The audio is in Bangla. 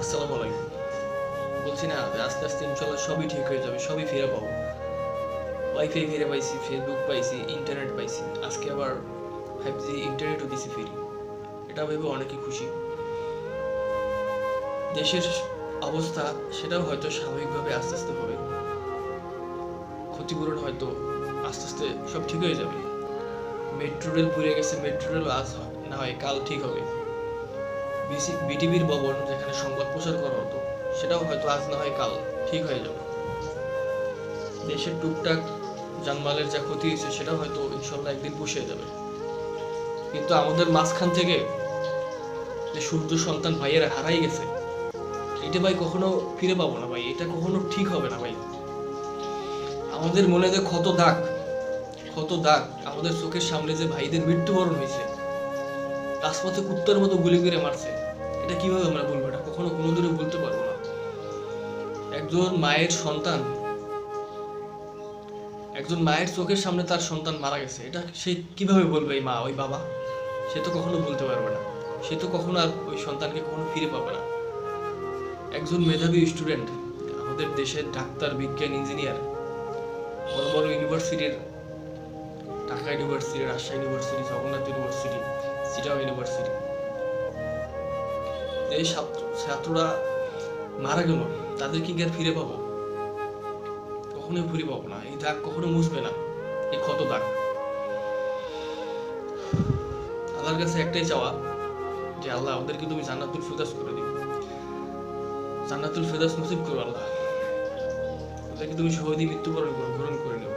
আসসালামু আলাইকুম। বলছি না আস্তে আস্তে ইনশাল্লাহ সবই ঠিক হয়ে যাবে, সবই ফিরে পাবো। ওয়াইফাই ফিরে পাইছি ফেসবুক পাইছি ইন্টারনেট পাইছি। আজকে আবার ফাইভ জি ইন্টারনেটও দিছি ফ্রি। এটা ভেবে অনেকে খুশি। দেশের অবস্থা সেটাও হয়তো স্বাভাবিকভাবে আস্তে আস্তে হবে। ক্ষতিপূরণ হয়তো আস্তে আস্তে সব ঠিক হয়ে যাবে। মেট্রো রেল পুড়ে গেছে, মেট্রো রেল আজ না হয় কাল ঠিক হবে। বিটিভির ভবন যেখানে সংবাদ প্রচার করা হতো, সেটাও হয়তো আজ না হয় কাল ঠিক হয়ে যাবে। দেশের টুকটাক জানমালের যা ক্ষতি হয়েছে, সেটাও হয়তো ইনশাল্লাহ একদিন পুষিয়ে যাবে। কিন্তু আমাদের মাঝখান থেকে যে সূর্য সন্তান ভাইয়েরা হারাই গেছে, এটা ভাই কখনো ফিরে পাবো না ভাই, এটা কখনো ঠিক হবে না ভাই। আমাদের মনে যে ক্ষত দাগ ক্ষত দাগ, আমাদের চোখের সামনে যে ভাইদের মৃত্যুবরণ হয়েছে, রাজপথে কুত্তার মতো গুলি করে মারছে এটা কীভাবে আমরা বলব? এটা কখনো কোনোদিনও বলতে পারব না। একজন মায়ের সন্তান, একজন মায়ের চোখের সামনে তার সন্তান মারা গেছে, এটা সে কীভাবে বলবে এই মা, ওই বাবা? সে তো কখনো বলতে পারবে না। সে তো কখনো আর ওই সন্তানকে কখনো ফিরে পাবে না। একজন মেধাবী স্টুডেন্ট আমাদের দেশের ডাক্তার, বিজ্ঞান ইঞ্জিনিয়ার বড় বড় ইউনিভার্সিটির, Dhaka university, Rajshahi university, Jagannath university সিটাও university এই ছাত্ররা মারা গেল, তাদের কি আর ফিরে পাবো? কখনোই ফিরে পাবো না। এই দাগ কখনো মুছবে না। এই ক্ষত দাগ। আল্লাহর কাছে একটাই চাওয়া যে, আল্লাহ আমাদেরকে তুমি জান্নাতুল ফেদাস করে দিও। জান্নাতুল ফেদাস নসিব করো আল্লাহ। ওদেরকে তুমি সহজেই মৃত্যুবরণ গ্রহণ করে নিও।